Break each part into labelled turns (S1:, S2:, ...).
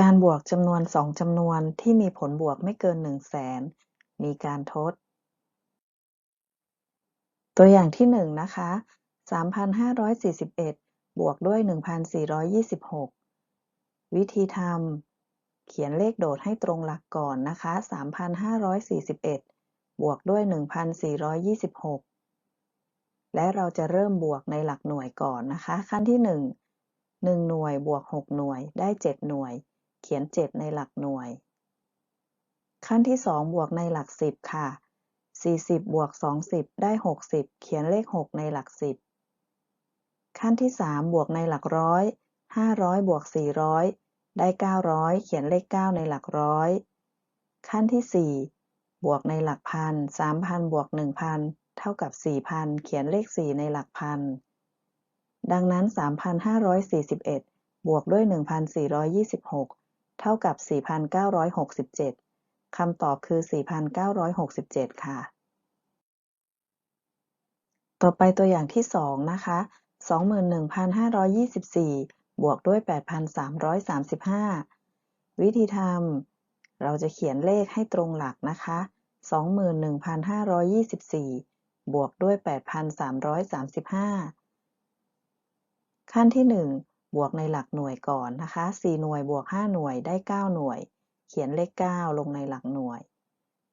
S1: การบวกจำนวนสองจำนวนที่มีผลบวกไม่เกินหนึ่งแสน มีการทด ตัวอย่างที่หนึ่งนะคะ 3,541 บวกด้วย 1,426 วิธีทำเขียนเลขโดดให้ตรงหลักก่อนนะคะ 3,541 บวกด้วย 1,426 และเราจะเริ่มบวกในหลักหน่วยก่อนนะคะ ขั้นที่ 1 1 หน่วยบวก 6 หน่วยได้ 7 หน่วย เขียน 7 ในหลักหน่วย ขั้นที่ 2 บวกในหลัก 10 ค่ะ 40 บวก 20 ได้ 60 เขียนเลข 6 ในหลัก 10 ขั้นที่ 3 บวกในหลักร้อย 500 บวก 400 ได้ 900 เขียนเลข 9 ในหลักร้อย ขั้นที่ 4 บวกในหลักพัน3,000 บวก 1,000 เท่ากับ 4,000 เขียนเลข 4 ในหลักพัน ดังนั้น 3,541 บวกด้วย 1,426 เท่ากับ 4,967 คำตอบคือ 4,967 ค่ะ ต่อไปตัวอย่างที่ 2 นะคะ 21,524 บวกด้วย 8,335 วิธีทำ เราจะเขียนเลขให้ตรงหลักนะคะ 21,524 บวกด้วย 8,335 ขั้นที่ 1 บวกในหลักหน่วยก่อนนะคะ 4 หน่วยบวก 5 หน่วยได้ 9 หน่วย เขียนเลข 9 ลงในหลักหน่วย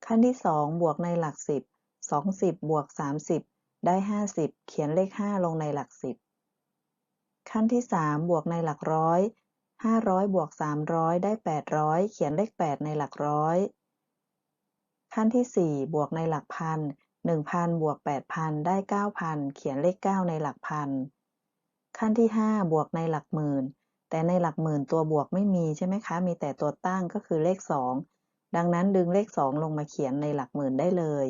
S1: ขั้นที่ 2 บวกในหลัก 10 20 บวก 30 ได้ 50 เขียนเลข 5 ลงในหลัก 10 ขั้นที่ 3 บวกในหลักร้อย500 บวก 300 ได้ 800 เขียนเลข 8 ในหลักร้อย ขั้นที่ 4 บวกในหลักพัน1,000 บวก 8,000 ได้ 9,000 เขียนเลข 9 ในหลักพัน ขั้นที่ 5 บวกในหลักหมื่น แต่ในหลักหมื่นตัวบวกไม่มีใช่ไหมคะ มีแต่ตัวตั้งก็คือเลข 2 ดังนั้นดึงเลข 2 ลงมาเขียนในหลักหมื่นได้เลย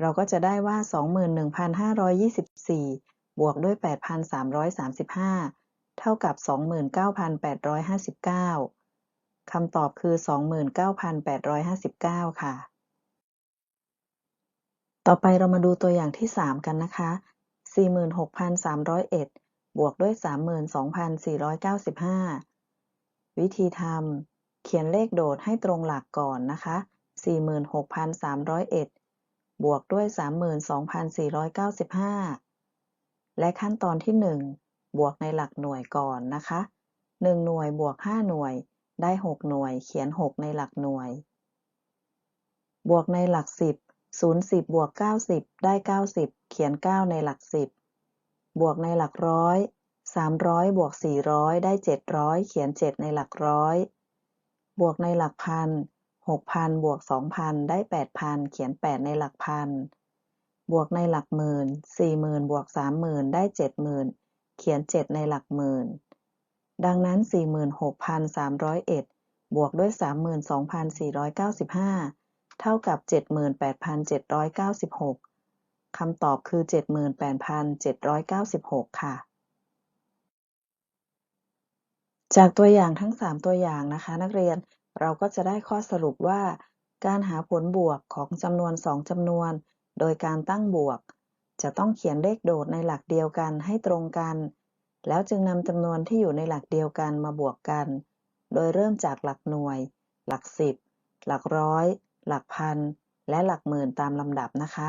S1: เราก็จะได้ว่า 21,524 บวกด้วย 8,335 เท่ากับ 29,859คำตอบคือ 29,859 ค่ะต่อไปเรามาดูตัวอย่างที่ 3 กันนะคะ 46,301 บวกด้วย 32,495 วิธีทำ เขียนเลขโดดให้ตรงหลักก่อนนะคะ 46,301 บวกด้วย 32,495 และขั้นตอนที่ 1 บวกในหลักหน่วยก่อนนะคะ 1 หน่วยบวก 5 หน่วย ได้ 6 หน่วย เขียน 6 ในหลักหน่วย บวกในหลัก 10 0 10บบวก90ได้90เขียน9ในหลัก10บวกในหลักร้อยสามร้อยบวกสี่ร้อยได้เจ็ดร้อยเขียนเจ็ดในหลักร้อยบวกในหลักพันหกพันบวกสองพันได้แปดพันเขียนแปดในหลักพันบวกในหลักหมื่นสี่หมื่นบวกสามหมื่นได้เจ็ดหมื่นเขียนเจ็ดในหลักหมื่นดังนั้นสี่หมื่นหกพันสามร้อยเอ็ดบวกด้วยสามหมื่นสองพันสี่ร้อยเก้าสิบห้า เท่ากับเจ็ดหมื่นแปดพันเจ็ดร้อยเก้าสิบหกคำตอบคือ78,796ค่ะ จากตัวอย่างทั้ง3ตัวอย่างนะคะ นักเรียนเราก็จะได้ข้อสรุปว่า การหาผลบวกของจำนวน2จำนวน โดยการตั้งบวก จะต้องเขียนเลขโดดในหลักเดียวกันให้ตรงกัน แล้วจึงนำจำนวนที่อยู่ในหลักเดียวกันมาบวกกัน โดยเริ่มจากหลักหน่วย หลักสิบหลักร้อย หลักพันและหลักหมื่นตามลำดับนะคะ